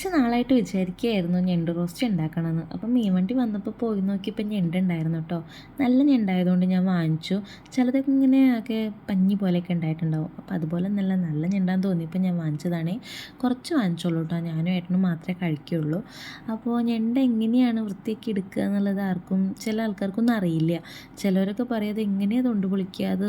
കുറച്ച് നാളായിട്ട് വിചാരിക്കുകയായിരുന്നു ഞണ്ട് റോസ്റ്റ് ഉണ്ടാക്കണമെന്ന് അപ്പം മീൻ വണ്ടി വന്നപ്പോൾ പോയി നോക്കിയപ്പോൾ ഞണ്ട് ഉണ്ടായിരുന്നു കേട്ടോ നല്ല ഞണ്ടായതുകൊണ്ട് ഞാൻ വാങ്ങിച്ചു. ചിലതൊക്കെ ഇങ്ങനെ ഒക്കെ പഞ്ഞി പോലെയൊക്കെ ഉണ്ടായിട്ടുണ്ടാവും. അപ്പോൾ അതുപോലെ നല്ല നല്ല ഞണ്ടാന്ന് തോന്നിയപ്പോൾ ഞാൻ വാങ്ങിച്ചതാണേ. കുറച്ച് വാങ്ങിച്ചോളൂ കേട്ടോ ഞാനും ഏട്ടനും മാത്രമേ കഴിക്കുകയുള്ളൂ അപ്പോൾ ഞണ്ട് എങ്ങനെയാണ് വൃത്തിയാക്കി എടുക്കുക എന്നുള്ളത് ആർക്കും ചില ആൾക്കാർക്കൊന്നും അറിയില്ല. ചിലവരൊക്കെ പറയും അത് എങ്ങനെയാണ് തൊണ്ട് പൊളിക്കുക? അത്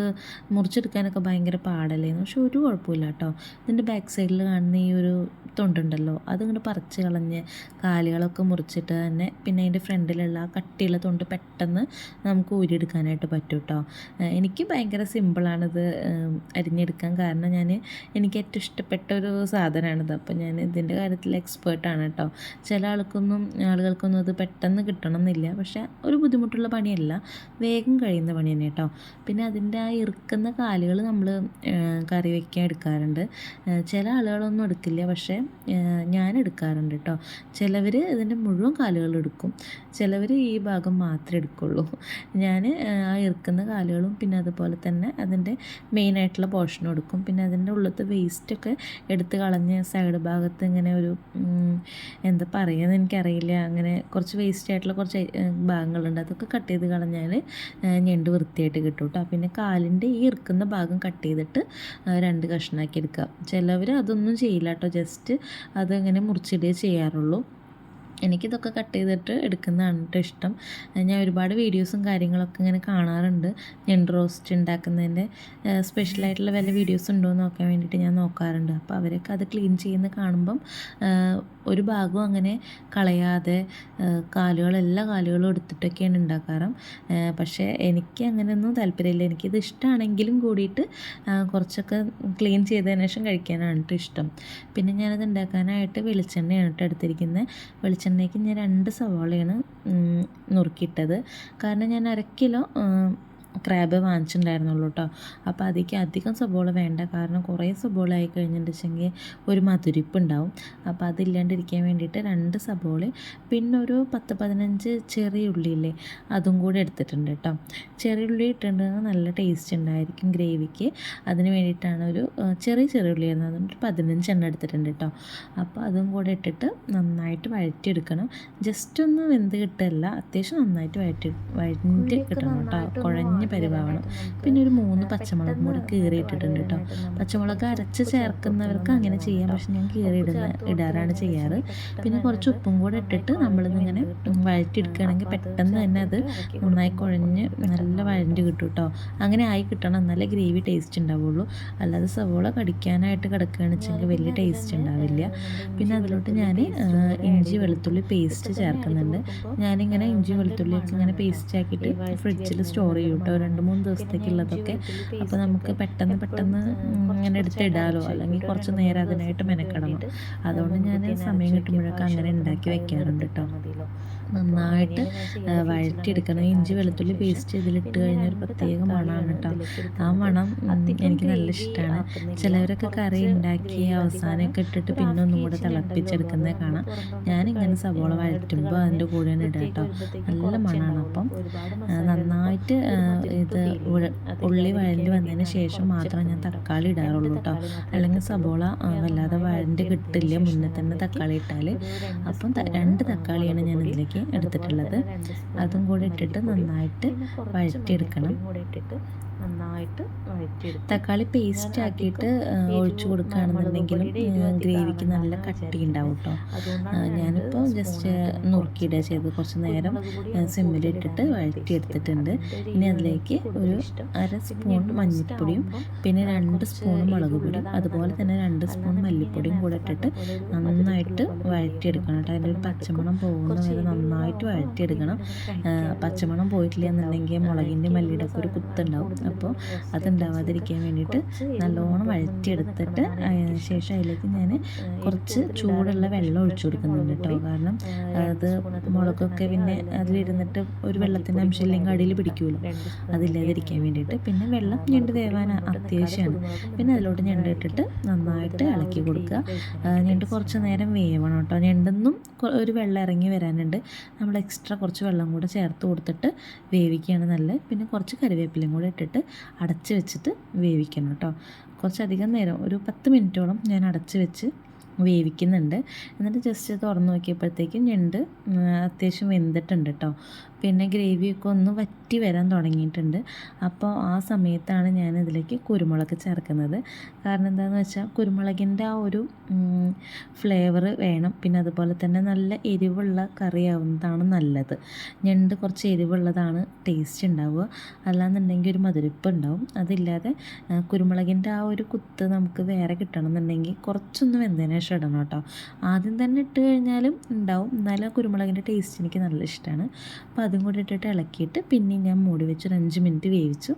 മുറിച്ചെടുക്കാനൊക്കെ ഭയങ്കര പാടല്ലേന്ന് പക്ഷെ ഒരു കുഴപ്പമില്ല കേട്ടോ ഇതിന്റെ ബാക്ക് സൈഡിൽ കാണുന്ന ഈ ഒരു തൊണ്ടുണ്ടല്ലോ അതിങ്ങോട്ട് പറിച്ച് കളഞ്ഞ് കാലുകളൊക്കെ മുറിച്ചിട്ട് തന്നെ പിന്നെ അതിന്റെ ഫ്രണ്ടിലുള്ള ആ കട്ടിയുള്ള തൊണ്ട് പെട്ടെന്ന് നമുക്ക് ഊരിയെടുക്കാനായിട്ട് പറ്റും കേട്ടോ. എനിക്ക് ഭയങ്കര സിമ്പിളാണിത് അരിഞ്ഞെടുക്കാൻ കാരണം ഞാൻ എനിക്ക് ഏറ്റവും ഇഷ്ടപ്പെട്ട ഒരു സാധനമാണിത്. അപ്പോൾ ഞാൻ ഇതിന്റെ കാര്യത്തിൽ എക്സ്പേർട്ടാണ് കേട്ടോ. ചില ആൾക്കൊന്നും ആളുകൾക്കൊന്നും അത് പെട്ടെന്ന് കിട്ടണമെന്നില്ല. പക്ഷേ ഒരു ബുദ്ധിമുട്ടുള്ള പണിയല്ല വേഗം കഴിയുന്ന പണി തന്നെ കേട്ടോ. പിന്നെ അതിന്റെ ആ ഇറുക്കുന്ന കാലുകൾ നമ്മൾ കറി വയ്ക്കാൻ എടുക്കാറുണ്ട്. ചില ആളുകളൊന്നും എടുക്കില്ല. പക്ഷേ ഞാൻ എടുക്കാറുണ്ട് കേട്ടോ ചിലവർ ഇതിന്റെ മുഴുവൻ കാലുകൾ എടുക്കും. ചിലവർ ഈ ഭാഗം മാത്രമേ എടുക്കുള്ളൂ. ഞാൻ ആ ഇറുക്കുന്ന കാലുകളും പിന്നെ അതുപോലെ തന്നെ അതിന്റെ മെയിനായിട്ടുള്ള പോർഷനും എടുക്കും. പിന്നെ അതിന്റെ ഉള്ളത്തെ വേസ്റ്റൊക്കെ എടുത്ത് കളഞ്ഞ് സൈഡ് ഭാഗത്ത് ഇങ്ങനെ ഒരു എന്താ പറയുക എനിക്കറിയില്ല. അങ്ങനെ കുറച്ച് വേസ്റ്റ് ആയിട്ടുള്ള കുറച്ച് ഭാഗങ്ങളുണ്ട്. അതൊക്കെ കട്ട് ചെയ്ത് കളഞ്ഞാൽ ഞണ്ട് വൃത്തിയായിട്ട് കിട്ടും കേട്ടോ പിന്നെ കാലിന്റെ ഈ ഇറുക്കുന്ന ഭാഗം കട്ട് ചെയ്തിട്ട് രണ്ട് കഷ്ണാക്കി എടുക്കുക. ചിലവർ അതൊന്നും ചെയ്യില്ല കേട്ടോ ജസ്റ്റ് അതങ്ങനെ മുറിച്ചിടുകയേ ചെയ്യാറുള്ളൂ. എനിക്കിതൊക്കെ കട്ട് ചെയ്തിട്ട് എടുക്കുന്നതാണ് കേട്ടോ ഇഷ്ടം. ഞാൻ ഒരുപാട് വീഡിയോസും കാര്യങ്ങളൊക്കെ ഇങ്ങനെ കാണാറുണ്ട്. ഞണ്ട് റോസ്റ്റ് ഉണ്ടാക്കുന്നതിന്റെ സ്പെഷ്യലായിട്ടുള്ള വല്ല വീഡിയോസ് ഉണ്ടോ എന്ന് നോക്കാൻ വേണ്ടിയിട്ട് ഞാൻ നോക്കാറുണ്ട്. അപ്പോൾ അവരൊക്കെ അത് ക്ലീൻ ചെയ്യുന്ന കാണുമ്പം ഒരു ഭാഗവും അങ്ങനെ കളയാതെ കാലുകൾ എല്ലാ കാലുകളും എടുത്തിട്ടൊക്കെയാണ് ഉണ്ടാക്കാറ് പക്ഷേ എനിക്ക് അങ്ങനെയൊന്നും താല്പര്യമില്ല. എനിക്കിത് ഇഷ്ടമാണെങ്കിലും കൂടിയിട്ട് കുറച്ചൊക്കെ ക്ലീൻ ചെയ്തതിന് ശേഷം കഴിക്കാനാണ് കേട്ടോ ഇഷ്ടം. പിന്നെ ഞാനത് ഉണ്ടാക്കാനായിട്ട് വെളിച്ചെണ്ണയാണ് കേട്ടോ എടുത്തിരിക്കുന്നത് വെളിച്ചെണ്ണയ്ക്ക് ഞാൻ രണ്ട് സവാളയാണ് നുറുക്കിയിട്ടത്. കാരണം ഞാൻ അര കിലോ ക്രാബ് വാങ്ങിച്ചിട്ടുണ്ടായിരുന്നുള്ളൂ കേട്ടോ. അപ്പോൾ അതിലേക്ക് അധികം സബോള വേണ്ട. കാരണം കുറേ സബോള ആയി കഴിഞ്ഞിട്ടുണ്ടെങ്കിൽ ഒരു മധുരിപ്പ് ഉണ്ടാവും അപ്പോൾ അതില്ലാണ്ടിരിക്കാൻ വേണ്ടിയിട്ട് രണ്ട് സബോള പിന്നെ ഒരു പത്ത് പതിനഞ്ച് ചെറിയ ഉള്ളിയില്ലേ അതും കൂടെ എടുത്തിട്ടുണ്ട് കേട്ടോ. ചെറിയ ഉള്ളി ഇട്ടിട്ടുണ്ടെങ്കിൽ നല്ല ടേസ്റ്റ് ഉണ്ടായിരിക്കും ഗ്രേവിക്ക് അതിന് വേണ്ടിയിട്ടാണ് ഒരു ചെറിയ ചെറിയ ഉള്ളി ആയിരുന്നു. അതുകൊണ്ട് പതിനഞ്ച് എണ്ണം എടുത്തിട്ടുണ്ട് കേട്ടോ. അപ്പോൾ അതും കൂടെ ഇട്ടിട്ട് നന്നായിട്ട് വഴറ്റിയെടുക്കണം. ജസ്റ്റ് ഒന്ന് വെന്ത് കിട്ടല്ല അത്യാവശ്യം നന്നായിട്ട് വഴറ്റി വഴറ്റി കിട്ടണം കേട്ടോ. കുഴഞ്ഞ് കുഞ്ഞ് പരിവാവണം പിന്നെ ഒരു മൂന്ന് പച്ചമുളകും കൂടെ കീറിയിട്ടിട്ടുണ്ട് കേട്ടോ. പച്ചമുളക് അരച്ച് ചേർക്കുന്നവർക്ക് അങ്ങനെ ചെയ്യാം. പക്ഷെ ഞാൻ കീറി ഇടുന്ന ഇടാറാണ് ചെയ്യാറ്. പിന്നെ കുറച്ച് ഉപ്പും കൂടെ ഇട്ടിട്ട് നമ്മളിതിങ്ങനെ വഴറ്റിയെടുക്കുകയാണെങ്കിൽ പെട്ടെന്ന് തന്നെ അത് നന്നായി കുഴഞ്ഞ് നല്ല വഴണ്ടി കിട്ടും കേട്ടോ. അങ്ങനെ ആയി കിട്ടണം. എന്നാലേ ഗ്രേവി ടേസ്റ്റ് ഉണ്ടാവുള്ളൂ. അല്ലാതെ സവോള കടിക്കാനായിട്ട് കിടക്കുകയാണെന്ന് വെച്ചെങ്കിൽ വലിയ ടേസ്റ്റ് ഉണ്ടാവില്ല. പിന്നെ അതിലോട്ട് ഞാൻ ഇഞ്ചി വെളുത്തുള്ളി പേസ്റ്റ് ചേർക്കുന്നുണ്ട്. ഞാനിങ്ങനെ ഇഞ്ചി വെളുത്തുള്ളിയൊക്കെ ഇങ്ങനെ പേസ്റ്റ് ആക്കിയിട്ട് ഫ്രിഡ്ജിൽ സ്റ്റോർ ചെയ്യും കേട്ടോ രണ്ട് മൂന്ന് ദിവസത്തേക്കുള്ളതൊക്കെ അപ്പോൾ നമുക്ക് പെട്ടെന്ന് പെട്ടെന്ന് ഇങ്ങനെ എടുത്തിടാലോ. അല്ലെങ്കിൽ കുറച്ച് നേരം അതിനായിട്ട് മെനക്കണം അതുകൊണ്ട് ഞാൻ സമയം കിട്ടുമ്പോഴൊക്കെ അങ്ങനെ ഉണ്ടാക്കി വെക്കാറുണ്ട് കേട്ടോ നന്നായിട്ട് വഴറ്റിയെടുക്കണം. ഇഞ്ചി വെളുത്തുള്ളി പേസ്റ്റ് ഇതിലിട്ട് കഴിഞ്ഞാൽ ഒരു പ്രത്യേക മണമാണ് കേട്ടോ ആ മണം എനിക്ക് നല്ല ഇഷ്ടമാണ് ചിലവരൊക്കെ കറി ഉണ്ടാക്കി അവസാനമൊക്കെ ഇട്ടിട്ട് പിന്നെ ഒന്നും കൂടെ തിളപ്പിച്ചെടുക്കുന്നത് കാണാം. ഞാനിങ്ങനെ സവോള വഴറ്റുമ്പോൾ അതിന്റെ കൂടെയാണ് ഇടുക കേട്ടോ നല്ല മണമാണ് അപ്പം. നന്നായിട്ട് ഇത് ഉള്ളി വഴണ്ടി വന്നതിന് ശേഷം മാത്രമേ ഞാൻ തക്കാളി ഇടാറുള്ളൂ കേട്ടോ അല്ലെങ്കിൽ സബോള വല്ലാതെ വഴണ്ടി കിട്ടില്ല. മുന്നേ തന്നെ തക്കാളി ഇട്ടാൽ അപ്പം രണ്ട് തക്കാളിയാണ് ഞാൻ ഇതിലേക്ക് എടുത്തിട്ടുള്ളത്. അതും കൂടി ഇട്ടിട്ട് നന്നായിട്ട് വഴറ്റിയെടുക്കണം. നന്നായിട്ട് തക്കാളി പേസ്റ്റ് ആക്കിയിട്ട് ഒഴിച്ചു കൊടുക്കുകയാണെന്നുണ്ടെങ്കിലും ഗ്രേവിക്ക് നല്ല കട്ടി ഉണ്ടാവും കേട്ടോ ഞാനിപ്പോൾ ജസ്റ്റ് നുറുക്കിയിടുക ചെയ്ത് കുറച്ച് നേരം സിമ്മിലിട്ടിട്ട് വഴറ്റിയെടുത്തിട്ടുണ്ട്. ഇനി അതിലേക്ക് ഒരു അര സ്പൂൺ മഞ്ഞൾപ്പൊടിയും പിന്നെ രണ്ട് സ്പൂൺ മുളക് പൊടിയും അതുപോലെ തന്നെ രണ്ട് സ്പൂൺ മല്ലിപ്പൊടിയും കൂടെ ഇട്ടിട്ട് നന്നായിട്ട് വഴറ്റിയെടുക്കണം കേട്ടോ അതിന്റെ ഒരു പച്ചമണം പോകുന്ന വരെ നന്നായിട്ട് വഴറ്റിയെടുക്കണം. പച്ചമണം പോയിട്ടില്ല എന്നുണ്ടെങ്കിൽ മുളകിന്റെ മല്ലിയുടെ ഒക്കെ ഒരു കുത്തുണ്ടാവും. അപ്പോൾ അതുണ്ടാവാതിരിക്കാൻ വേണ്ടിയിട്ട് നല്ലോണം വഴറ്റിയെടുത്തിട്ട് ശേഷം അതിലേക്ക് ഞാൻ കുറച്ച് ചൂടുള്ള വെള്ളം ഒഴിച്ചു കൊടുക്കുന്നുണ്ട് കേട്ടോ. കാരണം അത് മുളകൊക്കെ പിന്നെ അതിലിരുന്നിട്ട് ഒരു വെള്ളത്തിന്റെ അംശം ഇല്ലെങ്കിൽ അടിയിൽ പിടിക്കുമല്ലോ. അതില്ലാതിരിക്കാൻ വേണ്ടിയിട്ട് പിന്നെ വെള്ളം ഞണ്ട് തേവാൻ അത്യാവശ്യമാണ്. പിന്നെ അതിലോട്ട് ഞണ്ട് ഇട്ടിട്ട് നന്നായിട്ട് ഇളക്കി കൊടുക്കുക. ഞണ്ട് കുറച്ച് നേരം വേവണം കേട്ടോ. ഞണ്ടെന്നും ഒരു വെള്ളം ഇറങ്ങി വരാനുണ്ട്. നമ്മൾ എക്സ്ട്രാ കുറച്ച് വെള്ളം കൂടെ ചേർത്ത് കൊടുത്തിട്ട് വേവിക്കുകയാണ് നല്ലത്. പിന്നെ കുറച്ച് കറിവേപ്പിലയും കൂടെ ഇട്ടിട്ട് അടച്ച് വെച്ചിട്ട് വേവിക്കണം കേട്ടോ. കുറച്ചധികം നേരം ഒരു പത്ത് മിനിറ്റോളം ഞാൻ അടച്ച് വെച്ച് വേവിക്കുന്നുണ്ട്. എന്നിട്ട് ജസ്റ്റ് തുറന്ന് നോക്കിയപ്പോഴത്തേക്കും ഞണ്ട് അത്യാവശ്യം വെന്തിട്ടുണ്ട് കേട്ടോ. പിന്നെ ഗ്രേവിയൊക്കെ ഒന്ന് വറ്റി വരാൻ തുടങ്ങിയിട്ടുണ്ട്. അപ്പോൾ ആ സമയത്താണ് ഞാൻ ഇതിലേക്ക് കുരുമുളക് ചേർക്കുന്നത്. കാരണം എന്താണെന്ന് വെച്ചാൽ കുരുമുളകിന്റെ ആ ഒരു ഫ്ലേവർ വേണം. പിന്നെ അതുപോലെ തന്നെ നല്ല എരിവുള്ള കറിയാവുന്നതാണ് നല്ലത്. ഞണ്ട് കുറച്ച് എരിവുള്ളതാണ് ടേസ്റ്റ് ഉണ്ടാവുക. അല്ലാന്നുണ്ടെങ്കിൽ ഒരു മധുരിപ്പ് ഉണ്ടാവും. അതില്ലാതെ കുരുമുളകിന്റെ ആ ഒരു കുത്ത് നമുക്ക് വേറെ കിട്ടണമെന്നുണ്ടെങ്കിൽ കുറച്ചൊന്ന് വെന്തതിന് ശേഷം ഇടണം കേട്ടോ. ആദ്യം തന്നെ ഇട്ട് കഴിഞ്ഞാലും ഉണ്ടാവും. എന്നാലും ആ കുരുമുളകിന്റെ ടേസ്റ്റ് എനിക്ക് നല്ല ഇഷ്ടമാണ്. അപ്പോൾ അതും കൂടി ഇട്ടിട്ട് ഇളക്കിയിട്ട് പിന്നെയും ഞാൻ മൂടി വെച്ച് ഒരു അഞ്ച് മിനിറ്റ് വേവിച്ചു.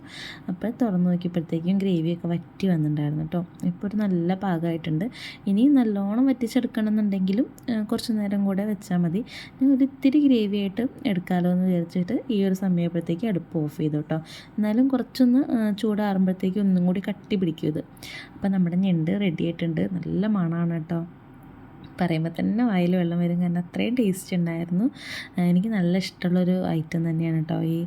അപ്പോൾ തുറന്ന് നോക്കിയപ്പോഴത്തേക്കും ഗ്രേവിയൊക്കെ വറ്റി വന്നിട്ടുണ്ടായിരുന്നു കേട്ടോ. ഇപ്പോൾ ഒരു നല്ല പാകമായിട്ടുണ്ട്. ഇനി നല്ലോണം വറ്റിച്ചെടുക്കണം എന്നുണ്ടെങ്കിലും കുറച്ച് നേരം കൂടെ വെച്ചാൽ മതി. ഞാൻ ഒരു ഇത്തിരി ഗ്രേവി ആയിട്ട് എടുക്കാമല്ലോ എന്ന് വിചാരിച്ചിട്ട് ഈ ഒരു സമയപ്പോഴത്തേക്ക് അടുപ്പ് ഓഫ് ചെയ്തു കേട്ടോ. എന്നാലും കുറച്ചൊന്ന് ചൂടാറുമ്പോഴത്തേക്കും ഒന്നും കൂടി കട്ടി പിടിക്കും ഇത്. അപ്പോൾ നമ്മുടെ ഞണ്ട് റെഡി ആയിട്ടുണ്ട്. നല്ല മണമാണ് കേട്ടോ. പറയുമ്പോൾ തന്നെ വായിൽ വെള്ളം വരും. കാരണം അത്രയും ടേസ്റ്റ് ഉണ്ടായിരുന്നു. എനിക്ക് നല്ല ഇഷ്ടമുള്ളൊരു ഐറ്റം തന്നെയാണ് കേട്ടോ ഈ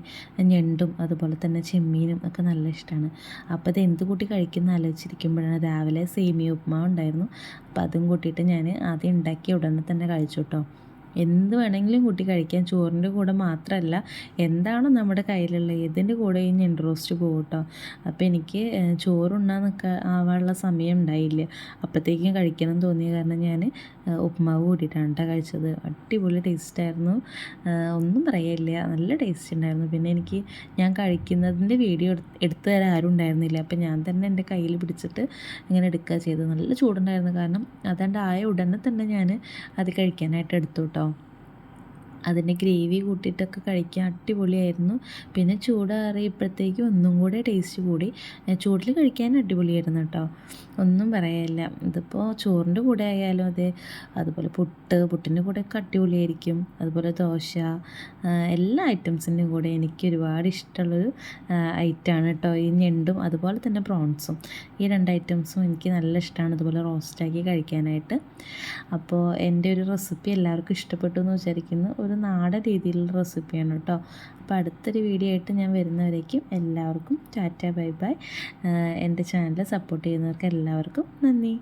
ഞണ്ടും അതുപോലെ തന്നെ ചെമ്മീനും ഒക്കെ നല്ല ഇഷ്ടമാണ് അപ്പോൾ അത് എന്ത് കൂട്ടി കഴിക്കുന്ന ആലോചിച്ചിരിക്കുമ്പോഴാണ് രാവിലെ സേമിയ ഉപ്മാവ് ഉണ്ടായിരുന്നു. അപ്പോൾ അതും കൂട്ടിയിട്ട് ഞാൻ ആദ്യം ഉണ്ടാക്കിയ ഉടനെ തന്നെ കഴിച്ചു കേട്ടോ എന്ത് വേണമെങ്കിലും കൂട്ടി കഴിക്കാം. ചോറിന്റെ കൂടെ മാത്രമല്ല എന്താണോ നമ്മുടെ കയ്യിലുള്ള ഏതിന്റെ കൂടെ ഇനി ഞണ്ട് റോസ്റ്റ് പോകും അപ്പോൾ എനിക്ക് ചോറുണ്ണാൻ നിൽക്കാൻ ആവാനുള്ള സമയം ഉണ്ടായില്ല. അപ്പോഴത്തേക്കും കഴിക്കണം തോന്നിയ കാരണം ഞാൻ ഉപ്പുമാവ് കൂട്ടിയിട്ടാണ് കേട്ടോ കഴിച്ചത്. അടിപൊളി ടേസ്റ്റായിരുന്നു ഒന്നും പറയില്ല നല്ല ടേസ്റ്റ് ഉണ്ടായിരുന്നു. പിന്നെ എനിക്ക് ഞാൻ കഴിക്കുന്നതിന്റെ വീഡിയോ എടുത്തു തരാൻ ആരും ഉണ്ടായിരുന്നില്ല. അപ്പോൾ ഞാൻ തന്നെ എന്റെ കയ്യിൽ പിടിച്ചിട്ട് ഇങ്ങനെ എടുക്കുക ചെയ്തത്. നല്ല ചൂടുണ്ടായിരുന്നു. കാരണം അതാണ്ട് ആയ ഉടനെ തന്നെ ഞാൻ അത് കഴിക്കാനായിട്ട് എടുത്തു കേട്ടോ അതിന്റെ ഗ്രേവി കൂട്ടിയിട്ടൊക്കെ കഴിക്കാൻ അടിപൊളിയായിരുന്നു. പിന്നെ ചൂടാറിയപ്പോഴത്തേക്കും ഒന്നും കൂടെ ടേസ്റ്റ് കൂടി. ചൂടിൽ കഴിക്കാൻ അടിപൊളിയായിരുന്നു കേട്ടോ. ഒന്നും പറയാനില്ല. ഇതിപ്പോൾ ചോറിന്റെ കൂടെ ആയാലും അതെ. അതുപോലെ പുട്ട് പുട്ടിന്റെ കൂടെ ഒക്കെ അടിപൊളിയായിരിക്കും. അതുപോലെ ദോശ എല്ലാ ഐറ്റംസിന്റെയും കൂടെ എനിക്ക് ഒരുപാട് ഇഷ്ടമുള്ളൊരു ഐറ്റമാണ് കേട്ടോ. ഈ ഞെണ്ടും അതുപോലെ തന്നെ പ്രോൺസും. ഈ രണ്ട് ഐറ്റംസും എനിക്ക് നല്ല ഇഷ്ടമാണ്. അതുപോലെ റോസ്റ്റാക്കി കഴിക്കാനായിട്ട്. അപ്പോൾ എന്റെ ഒരു റെസിപ്പി എല്ലാവർക്കും ഇഷ്ടപ്പെട്ടു എന്ന് വിചാരിക്കുന്നു. ഒരു നാടൻ രീതിയിലുള്ള റെസിപ്പിയാണ് കേട്ടോ. അപ്പോൾ അടുത്തൊരു വീഡിയോ ആയിട്ട് ഞാൻ വരുന്നവരേക്കും എല്ലാവർക്കും ടാറ്റ ബൈ ബൈ. എന്റെ ചാനൽ സപ്പോർട്ട് ചെയ്യുന്നവർക്ക് എല്ലാവർക്കും നന്ദി.